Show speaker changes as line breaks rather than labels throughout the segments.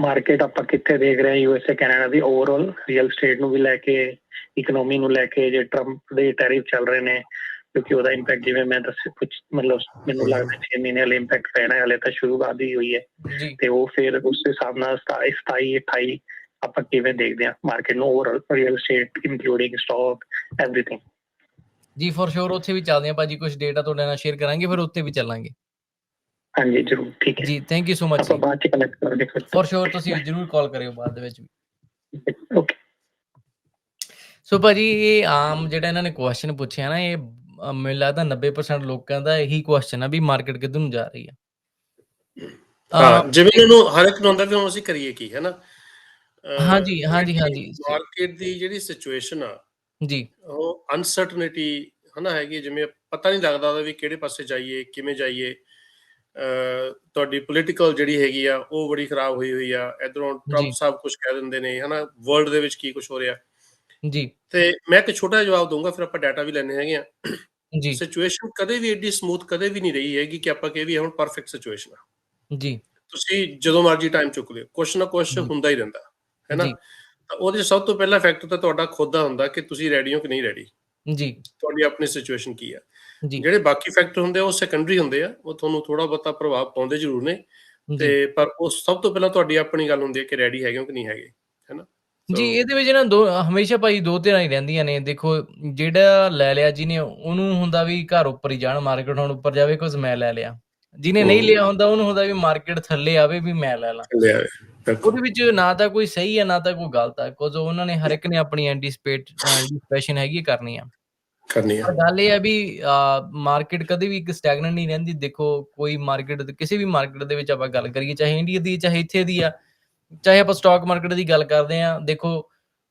Market ਆਪਾਂ ਕਿੱਥੇ ਦੇਖ ਰਹੇ ਹਾਂ ਯੂਐਸਏ ਕੈਨੇਡਾ ਦੀ ਓਵਰਆਲ ਰੀਅਲ ਸਟੇਟ ਨੂੰ ਵੀ ਲੈ ਕੇ ਇਕਨੋਮੀ ਨੂੰ ਲੈ ਕੇ ਜੇ ਟਰੰਪ ਦੇ ਟੈਰਿਫ ਚੱਲ ਰਹੇ ਨੇ ਕਿਉਂਕਿ ਉਹਦਾ ਇੰਪੈਕਟ ਜਿਵੇਂ ਮੈਂ ਦੱਸਿਆ ਕੁਝ ਮਤਲਬ ਮੈਨੂੰ ਲੱਗਦਾ 6 ਮਹੀਨੇ ਵਾਲੇ ਇੰਪੈਕਟ ਪੈਣਾ ਹਲੇ ਤਾਂ ਸ਼ੁਰੂਆਤ ਹੀ ਹੋਈ ਹੈ। ਤੇ ਉਹ ਫਿਰ ਉਸ ਹਿਸਾਬ ਨਾਲ 27 27 28 ਆਪਾਂ ਕਿਵੇਂ ਦੇਖਦੇ ਹਾਂ ਮਾਰਕੀਟ ਨੂੰ overall real estate including stock everything
ਜੀ ਫॉर ਸ਼ੋਰ ਉੱਥੇ ਵੀ ਚੱਲਦੇ ਆ ਭਾਜੀ ਕੁਝ ਡੇਟਾ ਤੁਹਾਡੇ ਨਾਲ ਸ਼ੇਅਰ ਕਰਾਂਗੇ ਫਿਰ ਉੱਤੇ ਵੀ ਚੱਲਾਂਗੇ।
ਹਾਂਜੀ ਜ਼ਰੂਰ ਠੀਕ ਹੈ।
ਜੀ ਥੈਂਕ ਯੂ ਸੋ ਮਚ
ਆਪਾਂ ਬਾਅਦ ਚ ਕਨੈਕਟ ਕਰਦੇ ਫਿਰ।
ਫॉर ਸ਼ੋਰ ਤੁਸੀਂ ਜਰੂਰ ਕਾਲ ਕਰਿਓ ਬਾਅਦ ਦੇ ਵਿੱਚ ਵੀ।
ਓਕੇ
ਸੋ ਭਾਜੀ ਇਹ ਆਮ ਜਿਹੜਾ ਇਹਨਾਂ ਨੇ ਕੁਐਸਚਨ ਪੁੱਛਿਆ ਨਾ ਇਹ ਮੈਨੂੰ ਲੱਗਦਾ 90% ਲੋਕਾਂ ਦਾ ਇਹੀ ਕੁਐਸਚਨ ਆ ਵੀ ਮਾਰਕੀਟ ਕਿੱਧਰ ਨੂੰ ਜਾ ਰਹੀ ਆ।
ਹਾਂ ਜਿਵੇਂ ਇਹਨਾਂ ਨੂੰ ਹਰ ਇੱਕ ਨੂੰ ਹੁੰਦਾ ਵੀ ਹੁਣ ਅਸੀਂ ਕਰੀਏ ਕੀ ਹੈ ਨਾ?
ਹਾਂਜੀ, ਹਾਂਜੀ, ਹਾਂਜੀ।
ਮਾਰਕੀਟ ਦੀ ਜਿਹੜੀ ਸਿਚੁਏਸ਼ਨ ਆ
ਜੀ।
ਉਹ ਅਨਸਰਟਨਿਟੀ ਹਨਾ ਹੈਗੀ ਜਿਵੇਂ ਪਤਾ ਨਹੀਂ ਲੱਗਦਾ ਉਹਦਾ ਵੀ ਕਿਹੜੇ ਪਾਸੇ ਜਾਈਏ ਕਿਵੇਂ ਜਾਈਏ। ਤੁਹਾਡੀ ਪੋਲੀਟੀਕਲ ਜਿਹੜੀ ਹੈਗੀ ਆ ਉਹ ਬੜੀ ਖਰਾਬ ਹੋਈ ਹੋਈ ਆ। ਇਧਰੋਂ। ਟਰੰਪ ਸਾਹਿਬ ਕੁਝ ਕਹਿ ਦਿੰਦੇ ਨੇ ਹਨਾ? ਵਰਲਡ ਦੇ ਵਿੱਚ ਕੀ ਕੁਝ ਹੋ ਰਿਹਾ?
ਜੀ।
ਤੇ ਮੈਂ ਇੱਕ ਛੋਟਾ ਜਿਹਾ ਜਵਾਬ ਦਊਂਗਾ ਫਿਰ ਆਪਾਂ ਡਾਟਾ ਵੀ ਲੈਣੇ ਹੈਗੇ ਆ।
ਜੀ।
ਸਿਚੁਏਸ਼ਨ ਕਦੇ ਵੀ ਏਡੀ ਸਮੂਥ ਕਦੇ ਵੀ ਨਹੀਂ ਰਹੀ ਹੈਗੀ ਕਿ ਆਪਾਂ ਕਹੇ ਵੀ ਹੁਣ ਪਰਫੈਕਟ ਸਿਚੁਏਸ਼ਨ ਆ।
ਜੀ।
ਤੁਸੀਂ ਜਦੋਂ ਮਰਜ਼ੀ ਟਾਈਮ ਚੁੱਕ ਲਿਓ ਕੁਛ ਨਾ ਕੁਛ। ਹੁੰਦਾ ਹੀ ਰਹਿੰਦਾ ਹੈ ਨਾ ਉਹਦੇ ਸਭ ਤੋਂ ਪਹਿਲਾ ਫੈਕਟਰ ਤਾਂ ਤੁਹਾਡਾ ਖੁਦ ਦਾ ਹੁੰਦਾ ਕਿ ਤੁਸੀਂ ਰੈਡੀ ਹੋ ਕਿ ਨਹੀਂ ਰੈਡੀ
ਜੀ।
ਤੁਹਾਡੀ ਆਪਣੀ ਸਿਚੁਏਸ਼ਨ ਕੀ ਆ? ਜਿਹੜੇ ਬਾਕੀ ਫੈਕਟਰ ਹੁੰਦੇ ਆ ਉਹ ਸੈਕੰਡਰੀ ਹੁੰਦੇ ਆ। ਉਹ ਤੁਹਾਨੂੰ ਥੋੜਾ ਬਹੁਤਾ ਪ੍ਰਭਾਵ ਪਾਉਂਦੇ ਜ਼ਰੂਰ ਨੇ। ਤੇ ਪਰ ਉਹ ਸਭ ਤੋਂ ਪਹਿਲਾਂ ਤੁਹਾਡੀ ਆਪਣੀ ਗੱਲ ਹੁੰਦੀ ਹੈ ਕਿ ਰੈਡੀ ਹੈਗੇ ਹੋ ਕਿ ਨਹੀਂ ਹੈਗੇ ਹੈਨਾ?
ਜੀ ਇਹਦੇ ਵਿੱਚ ਨਾ ਦੋ ਹਮੇਸ਼ਾ ਭਾਈ ਦੋ ਧਿਰਾਂ ਹੀ ਰਹਿੰਦੀਆਂ ਨੇ। ਦੇਖੋ ਜਿਹੜਾ ਲੈ ਲਿਆ ਜਿਹਨੇ ਉਹਨੂੰ ਹੁੰਦਾ ਵੀ ਘਰ ਉੱਪਰ ਹੀ ਜਾਣ ਮਾਰਕੀਟ ਹੁਣ ਉੱਪਰ ਜਾਵੇ ਕੁਝ ਮੈਂ ਲੈ ਲਿਆ। ਜਿਹਨੇ ਨਹੀਂ। ਲਿਆ ਹੁੰਦਾ ਉਹਨੂੰ ਹੁੰਦਾ ਵੀ ਮਾਰਕੀਟ ਥੱਲੇ ਆਵੇ ਵੀ ਮੈਂ ਲੈ ਲਾਂ। ਉਹਦੇ ਵਿੱਚ ਨਾ ਤਾਂ ਕੋਈ ਸਹੀ ਹੈ ਨਾ ਤਾਂ ਕੋਈ ਗਲਤ ਹੈ। ਕੁਝ ਉਹਨਾਂ ਨੇ ਹਰ ਇੱਕ ਨੇ ਆਪਣੀ ਐਂਟੀਸਪੇਟ ਐਂਟੀਸਪੈਸ਼ਨ ਹੈਗੀ ਕਰਨੀ ਆ
ਕਰਨੀ ਆ।
ਗੱਲ ਇਹ ਹੈ ਵੀ ਮਾਰਕੀਟ ਕਦੇ ਵੀ ਇੱਕ ਸਟੈਗਨੈਂਟ ਨਹੀਂ ਰਹਿੰਦੀ। ਦੇਖੋ ਕੋਈ ਮਾਰਕੀਟ ਕਿਸੇ ਵੀ ਮਾਰਕੀਟ ਦੇ ਵਿੱਚ ਆਪਾਂ ਗੱਲ ਕਰੀਏ ਚਾਹੇ ਇੰਡੀਆ ਦੀ ਚਾਹੇ ਇੱਥੇ ਦੀ ਆ ਚਾਹੇ ਆਪਾਂ ਸਟਾਕ ਮਾਰਕੀਟ ਦੀ ਗੱਲ ਕਰਦੇ ਆ ਦੇਖੋ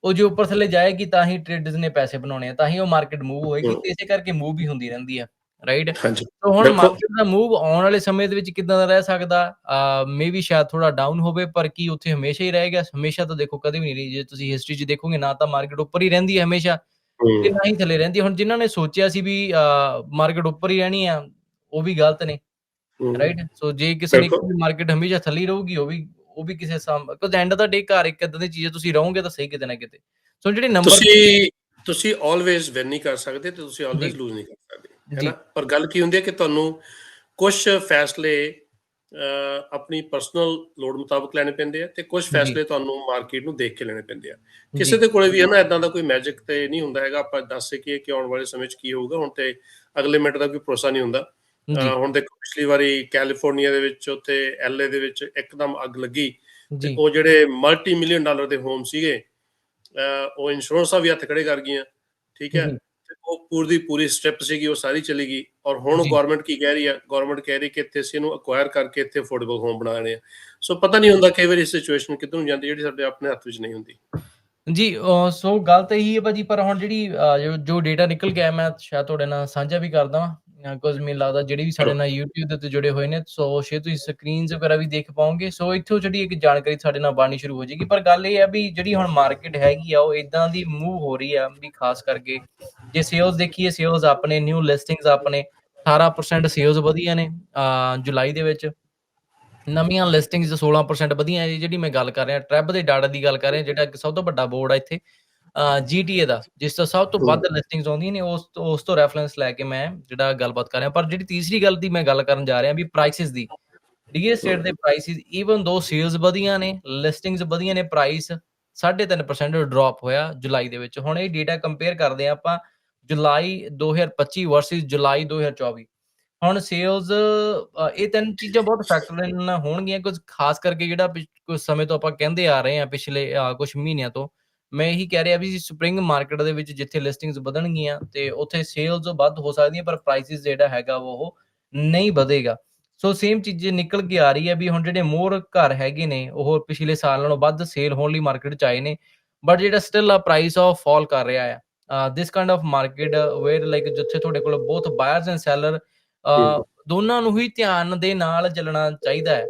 ਉਹ ਜੋ ਉੱਪਰ ਥੱਲੇ ਜਾਏਗੀ ਤਾਂ ਹੀ ਟ੍ਰੇਡਰਸ ਨੇ ਪੈਸੇ ਬਣਾਉਣੇ ਆ ਤਾਂ ਹੀ ਉਹ ਮਾਰਕੀਟ ਮੂਵ ਹੋਏਗੀ। ਤੇ ਇਸੇ ਕਰਕੇ ਮੂਵ ਵੀ ਹੁੰਦੀ ਰਹਿੰਦੀ ਆ ਰਾਈਟ ਸੋ ਹੁਣ। ਮਾਰਕੀਟ ਦਾ ਮੂਵ ਆਉਣ ਵਾਲੇ ਸਮੇਂ ਦੇ ਵਿੱਚ ਕਿਦਾਂ ਦਾ ਰਹਿ ਸਕਦਾ? ਮੇਬੀ ਸ਼ਾਇਦ ਥੋੜਾ ਡਾਊਨ ਹੋਵੇ ਪਰ ਕੀ ਉੱਥੇ ਹਮੇਸ਼ਾ ਹੀ ਰਹੇਗਾ ਹਮੇਸ਼ਾ ਤਾਂ ਦੇਖੋ ਕਦੇ ਵੀ ਨਹੀਂ ਰਹੀ। ਜੇ ਤੁਸੀਂ ਹਿਸਟਰੀ 'ਚ ਦੇਖੋਗੇ ਨਾ ਤਾਂ ਮਾਰਕੀਟ ਉੱਪਰ ਹੀ ਰਹਿੰਦੀ ਹੈ ਹਮੇਸ਼ਾ। ਤੇ ਨਾ ਹੀ ਥੱਲੇ ਰਹਿੰਦੀ ਹੈ। ਹੁਣ ਜਿਨ੍ਹਾਂ ਨੇ ਸੋਚਿਆ ਸੀ ਵੀ ਮਾਰਕੀਟ ਉੱਪਰ ਹੀ ਰਹਿਣੀ ਆ ਉਹ ਵੀ ਗਲਤ ਨੇ ਰਾਈਟ ਸੋ ਜੇ ਕਿਸੇ ਨੇ
ਬਿਲਕੁਲ।
ਮਾਰਕੀਟ ਹਮੇਸ਼ਾ ਥੱਲੇ ਹੀ ਰਹੂਗੀ ਉਹ ਵੀ ਉਹ ਵੀ ਕਿਸੇ ਸਾਮ ਕਿਉਂਕਿ ਐਂਡ ਦਾ ਡੇ ਘਰ ਇੱਕ ਇਦਾਂ ਦੀ ਚੀਜ਼ ਹੈ ਤੁਸੀਂ ਰਹੋਗੇ ਤਾਂ ਸਹੀ ਕਿਤੇ ਨਾ ਕਿਤੇ ਸੋ ਜਿਹੜੇ ਨੰਬਰ
ਤੁਸੀਂ ਤੁਸੀਂ ਆਲਵੇਜ਼ ਵਿਨ ਨਹੀਂ ਕਰ ਸਕਦੇ ਤੇ ਤੁਸੀਂ ਆਲਵੇਜ਼। ਲੂਜ਼ ਨਹੀਂ ਕਰ ਸਕਦੇ
ਜੀ।
ਹੈਨਾ ਪਰ ਗੱਲ ਕੀ ਹੁੰਦੀ ਹੈ ਕਿ ਤੁਹਾਨੂੰ ਕੁਝ ਫੈਸਲੇ ਆਪਣੀ ਪਰਸਨਲ ਲੋੜ ਮੁਤਾਬਕ ਲੈਣੇ ਪੈਂਦੇ ਆ ਤੇ ਕੁਝ ਫੈਸਲੇ ਤੁਹਾਨੂੰ ਮਾਰਕੀਟ ਨੂੰ ਦੇਖ ਕੇ ਲੈਣੇ ਪੈਂਦੇ ਆ। ਕਿਸੇ ਦੇ ਕੋਲੇ ਵੀ ਹੈ ਨਾ ਇਦਾਂ ਦਾ ਕੋਈ ਮੈਜਿਕ ਤੇ ਨਹੀਂ ਹੁੰਦਾ ਹੈਗਾ। ਆਪਾਂ ਦੱਸ ਸਕੀਏ ਕਿ ਆਉਣ ਵਾਲੇ ਸਮੇਂ 'ਚ ਕੀ ਹੋਊਗਾ। ਹੁਣ ਤੇ ਅਗਲੇ ਮਿੰਟ ਦਾ ਕੋਈ ਭਰੋਸਾ ਨਹੀਂ ਹੁੰਦਾ। ਹੁਣ ਦੇਖੋ ਪਿਛਲੀ ਵਾਰੀ ਕੈਲੀਫੋਰਨੀਆ ਦੇ ਵਿੱਚ ਉੱਥੇ ਐਲਏ ਦੇ ਵਿੱਚ ਇੱਕਦਮ ਅੱਗ ਲੱਗੀ।
ਜੀ।
ਉਹ ਜਿਹੜੇ ਮਲਟੀ ਮਿਲੀਅਨ ਡਾਲਰ ਦੇ ਹੋਮ ਸੀਗੇ ਉਹ ਇੰਸ਼ੋਰੈਂਸਾਂ ਵੀ ਹੱਥ ਖੜੇ ਕਰ ਗਈਆਂ। ਠੀਕ ਹੈ? ਤੇ ਪੂਰੀ ਪੂਰੀ ਸਟੈਪ ਸੀਗੀ ਉਹ ਸਾਰੀ ਚਲੀ ਗਈ। ਔਰ ਹੁਣ। ਗਵਰਨਮੈਂਟ ਕੀ ਕਹਿ ਰਹੀ ਹੈ ਗਵਰਨਮੈਂਟ ਕਹਿ ਰਹੀ ਕਿ ਇੱਥੇ ਅਸੀਂ ਇਹਨੂੰ ਅਕਵਾਇਰ ਕਰਕੇ ਇੱਥੇ ਅਫੋਰਡੇਬਲ ਹੋਮ ਬਣਾਉਣੇ ਆ। ਸੋ ਪਤਾ ਨਹੀਂ ਹੁੰਦਾ ਕਈ ਵਾਰੀ ਸਿਚੁਏਸ਼ਨ ਕਿੱਧਰ ਨੂੰ ਜਾਂਦੀ ਜਿਹੜੀ ਸਾਡੇ ਆਪਣੇ ਹੱਥ ਵਿੱਚ ਨਹੀਂ ਹੁੰਦੀ।
ਜੀ ਸੋ ਗੱਲ ਤਾਂ ਇਹੀ ਹੈ ਭਾਜੀ ਪਰ ਹੁਣ ਜਿਹੜੀ ਜੋ- ਡੇਟਾ ਨਿਕਲ ਆਇਆ ਮੈਂ ਸ਼ਾਇਦ ਤੁਹਾਡੇ ਨਾਲ ਸਾਂਝਾ ਵੀ ਕਰਦਾ ਹਾਂ ਕੁਝ ਮੈਨੂੰ ਲੱਗਦਾ ਜਿਹੜੇ ਵੀ ਸਾਡੇ ਨਾਲ YouTube ਦੇ ਉੱਤੇ ਜੁੜੇ ਹੋਏ ਨੇ ਸੋ ਸ਼ਾਇਦ ਤੁਸੀਂ ਸਕਰੀਨਸ ਵਗੈਰਾ ਵੀ ਦੇਖ ਪਾਓਗੇ। ਸੋ ਇੱਥੋਂ ਜਿਹੜੀ ਇੱਕ ਜਾਣਕਾਰੀ ਸਾਡੇ ਨਾਲ ਬਾਣੀ ਸ਼ੁਰੂ ਹੋ ਜਾਏਗੀ। ਪਰ ਗੱਲ ਇਹ ਹੈ ਵੀ ਜਿਹੜੀ ਹੁਣ ਮਾਰਕੀਟ ਹੈਗੀ ਆ ਉਹ ਇਦਾਂ ਦੀ ਮੂਵ ਹੋ ਰਹੀ ਆ ਵੀ ਖਾਸ ਕਰਕੇ ਜੇ ਸੇਲਸ ਦੇਖੀਏ ਸੇਲਸ ਆਪਣੇ ਨਿਊ ਲਿਸਟਿੰਗਸ ਆਪਣੇ 18% ਸੇਲਸ ਵਧੀਆਂ ਨੇ ਜੁਲਾਈ ਦੇ ਵਿੱਚ। ਨਵੀਆਂ ਲਿਸਟਿੰਗਸ 16% ਵਧੀਆਂ ਜਿਹੜੀ ਮੈਂ ਗੱਲ ਕਰ ਰਿਹਾ ਟ੍ਰੈਬ ਦੇ ਡਾਟਾ ਦੀ ਗੱਲ ਕਰ ਰਿਹਾ ਜਿਹੜਾ ਸਭ ਤੋਂ ਵੱਡਾ ਬੋਰਡ ਆ ਇੱਥੇ। ਜੀਟੀਏ ਦਾ ਜਿਸ ਤੋਂ ਸਭ ਤੋਂ ਵੱਧ ਲਿਸਟਿੰਗਸ ਆਉਂਦੀਆਂ ਨੇ ਉਸ ਤੋਂ ਉਸ ਤੋਂ ਰੈਫਰੈਂਸ ਲੈ ਕੇ ਮੈਂ ਜਿਹੜਾ ਗੱਲਬਾਤ ਕਰ ਰਿਹਾ ਪਰ ਜਿਹੜੀ ਤੀਸਰੀ ਗੱਲ ਦੀ ਮੈਂ ਗੱਲ ਕਰਨ ਜਾ ਰਿਹਾ ਵੀ ਪ੍ਰਾਈਸਿਸ ਦੀ। ਰੀਅਲ ਸਟੇਟ ਦੇ ਪ੍ਰਾਈਸਿਸ ਈਵਨ ਦੋ ਸੇਲਸ ਵਧੀਆਂ ਨੇ ਲਿਸਟਿੰਗਸ ਵਧੀਆਂ ਨੇ ਪ੍ਰਾਈਸ 3.5% ਡ੍ਰੌਪ ਹੋਇਆ ਜੁਲਾਈ ਦੇ ਵਿੱਚ। ਹੁਣ ਇਹ ਡੇਟਾ ਕੰਪੇਅਰ ਕਰਦੇ ਆ ਆਪਾਂ ਜੁਲਾਈ 2025 ਵਰਸਸ ਜੁਲਾਈ 2024 ਹੁਣ ਸੇਲਸ ਇਹ ਤਿੰਨ ਚੀਜ਼ਾਂ ਬਹੁਤ ਫੈਕਟਰ ਹੋਣਗੀਆਂ ਕੁਝ ਖਾਸ ਕਰਕੇ ਜਿਹੜਾ ਕੁਝ ਸਮੇਂ ਤੋਂ ਆਪਾਂ ਕਹਿੰਦੇ ਆ ਰਹੇ ਆ ਪਿਛਲੇ ਕੁਝ ਮਹੀਨਿਆਂ ਤੋਂ। ਮੈਂ ਇਹੀ ਕਹਿ ਰਿਹਾ ਵੀ ਸਪ੍ਰਿੰਗ ਮਾਰਕੀਟ ਦੇ ਵਿੱਚ ਜਿੱਥੇ ਲਿਸਟਿੰਗਸ ਵਧਣਗੀਆਂ ਤੇ ਉੱਥੇ ਸੇਲਸ ਵੱਧ ਹੋ ਸਕਦੀਆਂ ਪਰ ਪ੍ਰਾਈਸਿਸ ਜਿਹੜਾ ਹੈਗਾ ਉਹ ਨਹੀਂ ਵਧੇਗਾ। ਸੋ ਸੇਮ ਚੀਜ਼ ਨਿਕਲ ਕੇ ਆ ਰਹੀ ਹੈ ਵੀ ਹੁਣ ਜਿਹੜੇ ਮੋਰ ਘਰ ਹੈਗੇ ਨੇ ਉਹ ਪਿਛਲੇ ਸਾਲ ਨਾਲੋਂ ਵੱਧ ਸੇਲ ਹੋਣ ਲਈ ਮਾਰਕੀਟ ਚ ਆਏ ਨੇ ਬਟ ਜਿਹੜਾ ਸਟਿਲ ਆ ਪ੍ਰਾਈਸ ਆਫ ਫਾਲ ਕਰ ਰਿਹਾ ਆ। This kind of market where like ਜਿੱਥੇ ਤੁਹਾਡੇ ਕੋਲ ਬੋਥ ਬਾਇਰਸ ਐਂਡ ਸੈਲਰ ਦੋਨਾਂ ਨੂੰ ਹੀ ਧਿਆਨ ਦੇ ਨਾਲ ਚੱਲਣਾ ਚਾਹੀਦਾ ਹੈ।